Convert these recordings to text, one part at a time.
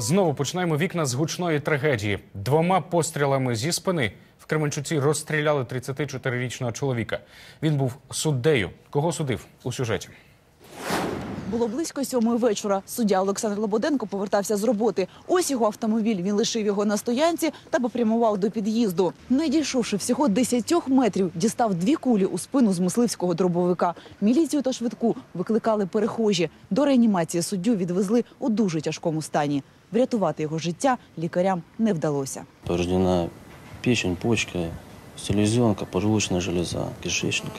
Знову починаємо вікна з гучної трагедії. Двома пострілами зі спини в Кременчуці розстріляли 34-річного чоловіка. Він був суддею. Кого судив у сюжеті? Було близько сьомої вечора. Суддя Олександр Лободенко повертався з роботи. Ось його автомобіль. Він лишив його на стоянці та попрямував до під'їзду. Не дійшовши всього 10 метрів, дістав дві кулі у спину з мисливського дробовика. Міліцію та швидку викликали перехожі. До реанімації суддю відвезли у дуже тяжкому стані. Врятувати його життя лікарям не вдалося. Повреждена печень, почка, селезенка, поджелудочная железа, кишечник.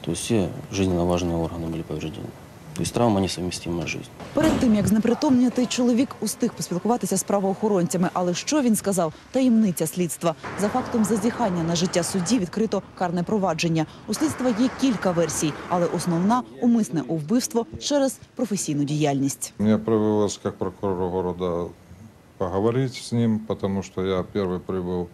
То есть все жизненно важные органы были повреждены. То есть травма несовместимая с жизнью. Перед тим як знепритомніти, чоловік устиг поспілкуватися з правоохоронцями. Але що він сказав? Таємниця слідства. За фактом зазіхання на життя судді відкрито карне провадження. У слідства є кілька версій, але основна умисне вбивство через професійну діяльність. Мне привелось как прокурору города поговорить с ним, потому что я первый прибыл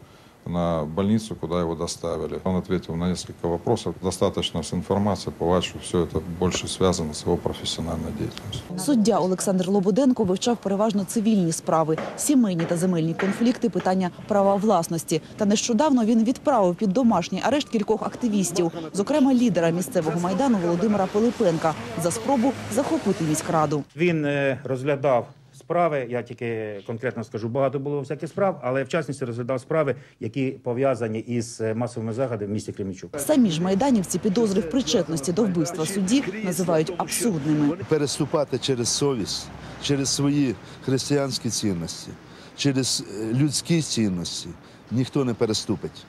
на больницу, куда его доставили. Он ответил на несколько вопросов. Достаточно с информацией, бывает, все это больше связано с его профессиональной деятельностью. Суддя Олександр Лободенко вивчав переважно цивільні справи, сімейні та земельні конфлікти, питання права власності. Та нещодавно він відправив під домашній арешт кількох активістів, зокрема лідера місцевого майдану Володимира Пилипенка, за спробу захопити міськраду. Він е, розглядав справи. Я тільки конкретно скажу, багато було всяких справ, але в частності розглядав справи, які пов'язані із е, масовими заходами в місті Кременчук. Самі ж майданівці підозри в причетності до вбивства судді називають абсурдними. переступати через совість, через свої християнські цінності, через е, людські цінності ніхто не переступить.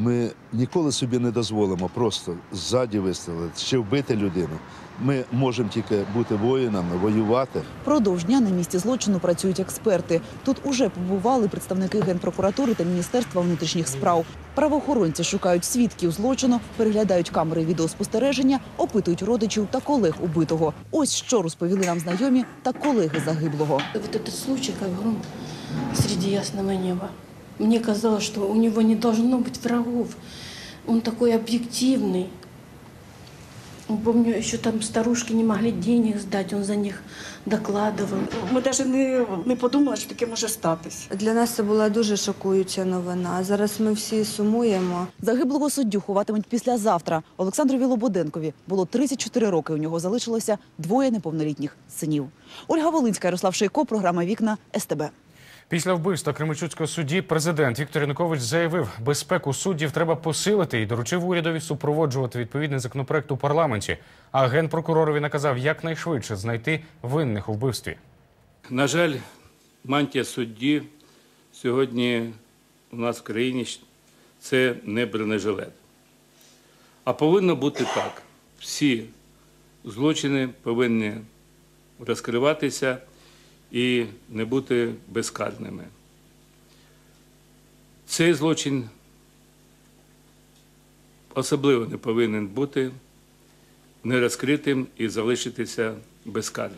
Ми ніколи собі не дозволимо просто ззаді вистрілити, ще вбити людину. Ми можемо тільки бути воїнами, воювати. Продовж дня на місці злочину працюють експерти. Тут уже побували представники генпрокуратури та міністерства внутрішніх справ. Правоохоронці шукають свідків злочину, переглядають камери відеоспостереження, опитують родичів та колег убитого. Ось що розповіли нам знайомі та колеги загиблого. Вот этот случай, как гром среди ясного неба. Мне казалось, что у него не должно быть врагов. Он такой объективный. Помню, еще там старушки не могли денег сдать, он за них докладывал. Ми навіть не, не подумали, що таке може статись. Для нас це була дуже шокуюча новина. Зараз ми всі сумуємо. Загиблого суддю ховатимуть післязавтра. Олександрові Лободенкові було 34 роки. У нього залишилося двоє неповнолітніх синів. Ольга Волинська, Ярослав Шейко, програма Вікна СТБ. Після вбивства Кременчуцького судді президент Віктор Янукович заявив, безпеку суддів треба посилити і доручив урядові супроводжувати відповідний законопроект у парламенті. А генпрокуророві наказав якнайшвидше знайти винних у вбивстві. На жаль, мантія судді сьогодні у нас в країні це не бронежилет. А повинно бути так. Всі злочини повинні розкриватися і не бути безкарними. Цей злочин особливо не повинен бути нерозкритим і залишитися безкарним.